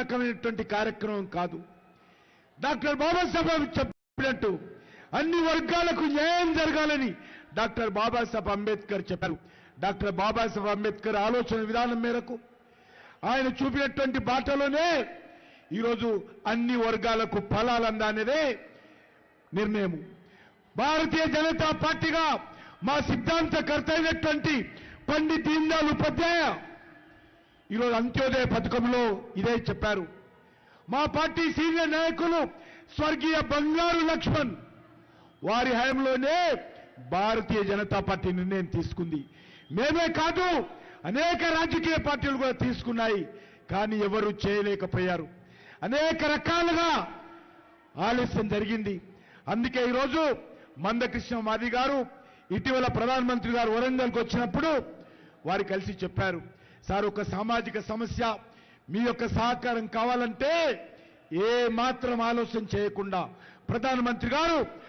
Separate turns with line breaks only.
ప్రతిష్టాత్మకమైనటువంటి కార్యక్రమం కాదు. డాక్టర్ బాబాసాహెబ్ చెప్పినట్టు అన్ని వర్గాలకు న్యాయం జరగాలని డాక్టర్ బాబాసాహెబ్ అంబేద్కర్ చెప్పారు. డాక్టర్ బాబాసాహెబ్ అంబేద్కర్ ఆలోచన విధానం మేరకు ఆయన చూపినటువంటి బాటలోనే ఈరోజు అన్ని వర్గాలకు ఫలాలందనేదే నిర్ణయం భారతీయ జనతా పార్టీగా మా సిద్ధాంతకర్త అయినటువంటి పండిత్ దీన్దయాల్ ఉపాధ్యాయ ఈరోజు అంత్యోదయ పథకంలో ఇదే చెప్పారు. మా పార్టీ సీనియర్ నాయకులు స్వర్గీయ బంగారు లక్ష్మణ్ వారి హయాంలోనే భారతీయ జనతా పార్టీ నిర్ణయం తీసుకుంది. మేమే కాదు అనేక రాజకీయ పార్టీలు కూడా తీసుకున్నాయి కానీ ఎవరు చేయలేకపోయారు. అనేక రకాలుగా ఆలస్యం జరిగింది. అందుకే ఈరోజు మందకృష్ణ మాది గారు ఇటీవల ప్రధానమంత్రి గారు వరంగల్కి వచ్చినప్పుడు వారు కలిసి చెప్పారు. సార్ ఒక సామాజిక సమస్య. మీ యొక్క సహకారం కావాలంటే ఏ మాత్రం ఆలోచన చేయకుండా ప్రధానమంత్రి గారు